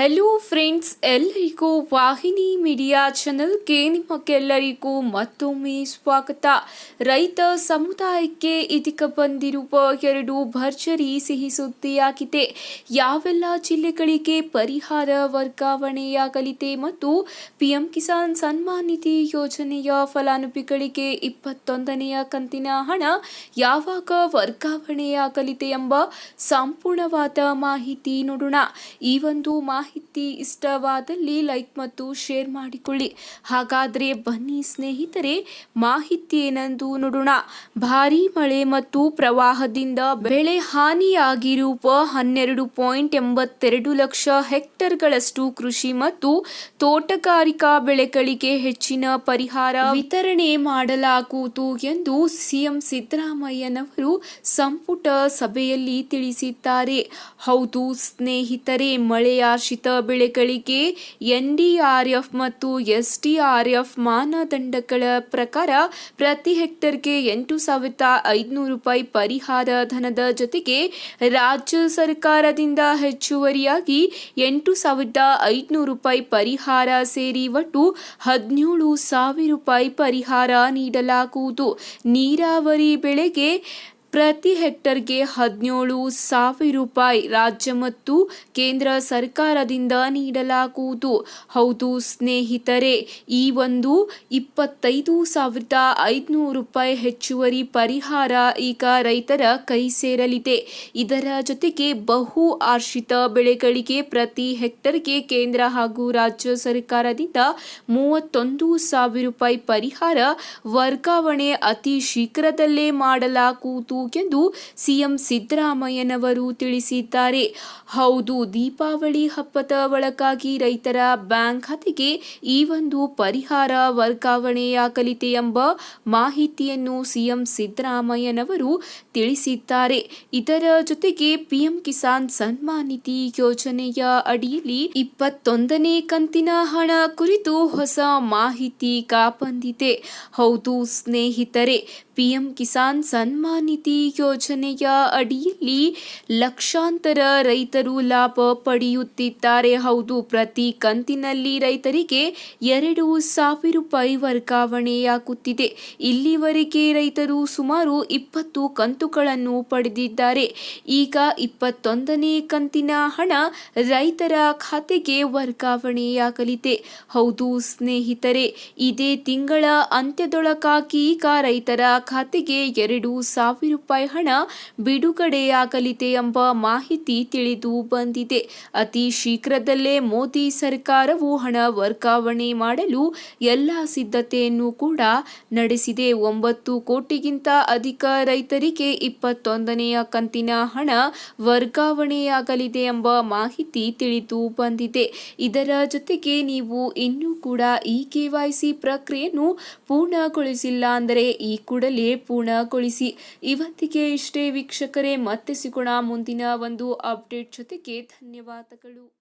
Hello friends ಎಲ್ಲರಿಗೂ ವಾಹಿನಿ media ಚಾನಲ್ಗೆ ನಿಮಗೆಲ್ಲರಿಗೂ ಮತ್ತೊಮ್ಮೆ ಸ್ವಾಗತ. ರೈತ ಸಮುದಾಯಕ್ಕೆ ಇದೀಗ ಬಂದಿರುವ ಎರಡು ಭರ್ಜರಿ ಸಿಹಿ ಸುದ್ದಿಯಾಗಿದೆ. ಯಾವೆಲ್ಲ ಜಿಲ್ಲೆಗಳಿಗೆ ಪರಿಹಾರ ವರ್ಗಾವಣೆಯಾಗಲಿದೆ ಮತ್ತು ಪಿಎಂ ಕಿಸಾನ್ ಸನ್ಮಾನ್ ನಿಧಿ ಯೋಜನೆಯ ಫಲಾನುಭವಿಗಳಿಗೆ ಇಪ್ಪತ್ತೊಂದನೆಯ ಕಂತಿನ ಹಣ ಯಾವಾಗ ವರ್ಗಾವಣೆಯಾಗಲಿದೆ ಎಂಬ ಸಂಪೂರ್ಣವಾದ ಮಾಹಿತಿ ನೋಡೋಣ. ಈ ಒಂದು ಮಾಹಿತಿ ಇಷ್ಟವಾದಲ್ಲಿ ಲೈಕ್ ಮತ್ತು ಶೇರ್ ಮಾಡಿಕೊಳ್ಳಿ. ಹಾಗಾದರೆ ಬನ್ನಿ ಸ್ನೇಹಿತರೆ, ಮಾಹಿತಿ ಏನೆಂದು ನೋಡೋಣ. ಭಾರೀ ಮಳೆ ಮತ್ತು ಪ್ರವಾಹದಿಂದ ಬೆಳೆ ಹಾನಿಯಾಗಿರುವ ಹನ್ನೆರಡು ಪಾಯಿಂಟ್ ಎಂಬತ್ತೆರಡು ಲಕ್ಷ ಹೆಕ್ಟರ್ಗಳಷ್ಟು ಕೃಷಿ ಮತ್ತು ತೋಟಗಾರಿಕಾ ಬೆಳೆಗಳಿಗೆ ಹೆಚ್ಚಿನ ಪರಿಹಾರ ವಿತರಣೆ ಮಾಡಲಾಗುವುದು ಎಂದು ಸಿಎಂ ಸಿದ್ದರಾಮಯ್ಯನವರು ಸಂಪುಟ ಸಭೆಯಲ್ಲಿ ತಿಳಿಸಿದ್ದಾರೆ. ಹೌದು ಸ್ನೇಹಿತರೆ ಮಳೆಯಾಶ್ರಿತ ಬೆಳೆಗಳಿಗೆ ಎನ್ಡಿಆರ್ಎಫ್ ಮತ್ತು ಎಸ್ಡಿಆರ್ಎಫ್ ಮಾನದಂಡಗಳ ಪ್ರಕಾರ ಪ್ರತಿ ಹೆಕ್ಟರ್ಗೆ ಎಂಟು ಸಾವಿರದ ಐದುನೂರು ರೂಪಾಯಿ ಪರಿಹಾರ ಧನದ ಜೊತೆಗೆ ರಾಜ್ಯ ಸರ್ಕಾರದಿಂದ ಹೆಚ್ಚುವರಿಯಾಗಿ ಎಂಟು ಸಾವಿರದ ಐದುನೂರು ರೂಪಾಯಿ ಪರಿಹಾರ ಸೇರಿ ಒಟ್ಟು ಹದಿನೇಳು ಸಾವಿರ ರೂಪಾಯಿ ಪರಿಹಾರ ನೀಡಲಾಗುವುದು. ನೀರಾವರಿ ಬೆಳೆಗೆ ಪ್ರತಿ ಹೆಕ್ಟರ್ಗೆ ಹದಿನೇಳು ಸಾವಿರ ರೂಪಾಯಿ ರಾಜ್ಯ ಮತ್ತು ಕೇಂದ್ರ ಸರ್ಕಾರದಿಂದ ನೀಡಲಾಗುವುದು. ಹೌದು ಸ್ನೇಹಿತರೆ, ಈ ಒಂದು ಇಪ್ಪತ್ತೈದು ಸಾವಿರದ ಐದುನೂರು ರೂಪಾಯಿ ಹೆಚ್ಚುವರಿ ಪರಿಹಾರ ಈಗ ರೈತರ ಕೈ ಸೇರಲಿದೆ. ಇದರ ಜೊತೆಗೆ ಬಹು ಆಶ್ರಿತ ಬೆಳೆಗಳಿಗೆ ಪ್ರತಿ ಹೆಕ್ಟರ್ಗೆ ಕೇಂದ್ರ ಹಾಗೂ ರಾಜ್ಯ ಸರ್ಕಾರದಿಂದ ಮೂವತ್ತೊಂದು ಸಾವಿರ ರೂಪಾಯಿ ಪರಿಹಾರ ವರ್ಗಾವಣೆ ಅತಿ ಶೀಘ್ರದಲ್ಲೇ ಮಾಡಲಾಗುವುದು ಎಂದು ಸಿಎಂ ಸಿದ್ದರಾಮಯ್ಯನವರು ತಿಳಿಸಿದ್ದಾರೆ. ಹೌದು, ದೀಪಾವಳಿ ಹಬ್ಬದ ಒಳಗಾಗಿ ರೈತರ ಬ್ಯಾಂಕ್ ಖಾತೆಗೆ ಈ ಒಂದು ಪರಿಹಾರ ವರ್ಗಾವಣೆಯಾಗಲಿದೆ ಎಂಬ ಮಾಹಿತಿಯನ್ನು ಸಿಎಂ ಸಿದ್ದರಾಮಯ್ಯನವರು ತಿಳಿಸಿದ್ದಾರೆ. ಇದರ ಜೊತೆಗೆ ಪಿಎಂ ಕಿಸಾನ್ ಸನ್ಮಾನ್ ನಿಧಿ ಯೋಜನೆಯ ಅಡಿಯಲ್ಲಿ ಇಪ್ಪತ್ತೊಂದನೇ ಕಂತಿನ ಹಣ ಕುರಿತು ಹೊಸ ಮಾಹಿತಿ ಕಾಪಂದಿದೆ ಹೌದು, ಸ್ನೇಹಿತರೆ ಪಿಎಂ ಕಿಸಾನ್ ಸನ್ಮಾನ್ ನಿಧಿ ಯೋಜನೆಯ ಅಡಿಯಲ್ಲಿ ಲಕ್ಷಾಂತರ ರೈತರು ಲಾಭ ಪಡೆಯುತ್ತಿದ್ದಾರೆ. ಹೌದು, ಪ್ರತಿ ಕಂತಿನಲ್ಲಿ ರೈತರಿಗೆ ಎರಡು ಸಾವಿರ ರೂಪಾಯಿ ವರ್ಗಾವಣೆಯಾಗುತ್ತಿದೆ. ಇಲ್ಲಿವರೆಗೆ ರೈತರು ಸುಮಾರು ಇಪ್ಪತ್ತು ಕಂತುಗಳನ್ನು ಪಡೆದಿದ್ದಾರೆ. ಈಗ ಇಪ್ಪತ್ತೊಂದನೇ ಕಂತಿನ ಹಣ ರೈತರ ಖಾತೆಗೆ ವರ್ಗಾವಣೆಯಾಗಲಿದೆ. ಹೌದು ಸ್ನೇಹಿತರೆ, ಇದೇ ತಿಂಗಳ ಅಂತ್ಯದೊಳಗಾಗಿ ಈಗ ರೈತರ ಖಾತೆಗೆ ಎರಡು ಸಾವಿರ ರೂಪಾಯಿ ಹಣ ಬಿಡುಗಡೆಯಾಗಲಿದೆ ಎಂಬ ಮಾಹಿತಿ ತಿಳಿದು ಬಂದಿದೆ. ಅತಿ ಶೀಘ್ರದಲ್ಲೇ ಮೋದಿ ಸರ್ಕಾರವು ಹಣ ವರ್ಗಾವಣೆ ಮಾಡಲು ಎಲ್ಲ ಸಿದ್ಧತೆಯನ್ನು ಕೂಡ ನಡೆಸಿದೆ. ಒಂಬತ್ತು ಕೋಟಿಗಿಂತ ಅಧಿಕ ರೈತರಿಗೆ ಇಪ್ಪತ್ತೊಂದನೆಯ ಕಂತಿನ ಹಣ ವರ್ಗಾವಣೆಯಾಗಲಿದೆ ಎಂಬ ಮಾಹಿತಿ ತಿಳಿದು ಬಂದಿದೆ. ಇದರ ಜೊತೆಗೆ ನೀವು ಇನ್ನೂ ಕೂಡ ಈ ಕೆವೈಸಿ ಪ್ರಕ್ರಿಯೆಯನ್ನು ಪೂರ್ಣಗೊಳಿಸಿಲ್ಲ ಅಂದರೆ ಈ ಕೂಡಲೇ ಪೂರ್ಣಗೊಳಿಸಿ. ಇವತ್ತಿಗೆ ಇಷ್ಟೇ ವೀಕ್ಷಕರೇ ಮತ್ತೆ ಸಿಗೋಣ ಮುಂದಿನ ಒಂದು ಅಪ್ಡೇಟ್ ಜೊತೆಗೆ ಧನ್ಯವಾದಗಳು.